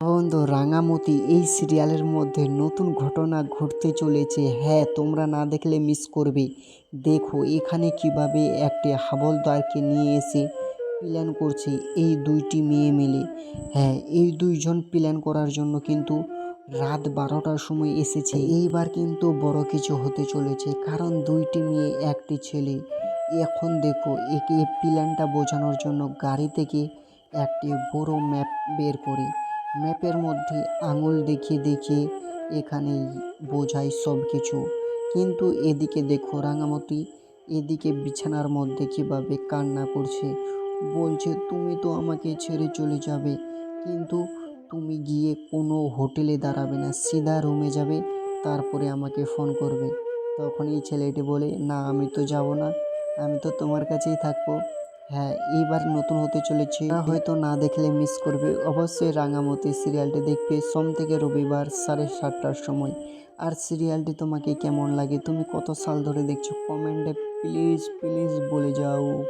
বন্ধু রাঙামতি এই সিরিয়ালের মধ্যে নতুন ঘটনা ঘটতে চলেছে। হ্যাঁ তোমরা না দেখলে মিস করবে। দেখো এখানে কীভাবে একটি হাবলদারকে নিয়ে এসে প্ল্যান করছে এই দুইটি মেয়ে মিলে। হ্যাঁ এই দুইজন প্ল্যান করার জন্য কিন্তু রাত বারোটার সময় এসেছে। এইবার কিন্তু বড় কিছু হতে চলেছে, কারণ দুইটি মেয়ে, একটি ছেলে। এখন দেখো একে প্ল্যানটা বোঝানোর জন্য গাড়ি থেকে একটি বড় ম্যাপ বের করে। ম্যাপের মধ্যে আঙুল দেখিয়ে দেখিয়ে এখানে বোঝায় সব কিছু কিন্তু এদিকে দেখো রাঙামতি এদিকে বিছানার মধ্যে কীভাবে কান্না করছে। বলছে, তুমি তো আমাকে ছেড়ে চলে যাবে, কিন্তু তুমি গিয়ে কোনো হোটেলে দাঁড়াবে না, সিধা রুমে যাবে, তারপরে আমাকে ফোন করবে। তখন এই ছেলেটি বলে, না, আমি তো যাব না, আমি তো তোমার কাছেই থাকব। হ্যাঁ এইবার নতুন হতে চলেছে। হয়তো না দেখলে মিস করবে। অবশ্যই রাঙামতি সিরিয়ালটি দেখবে সোম থেকে রবিবার সাড়ে সাতটার সময়। আর সিরিয়ালটি তোমাকে কেমন লাগে? তুমি কত সাল ধরে দেখছ? কমেন্টে প্লিজ প্লিজ বলে যাও।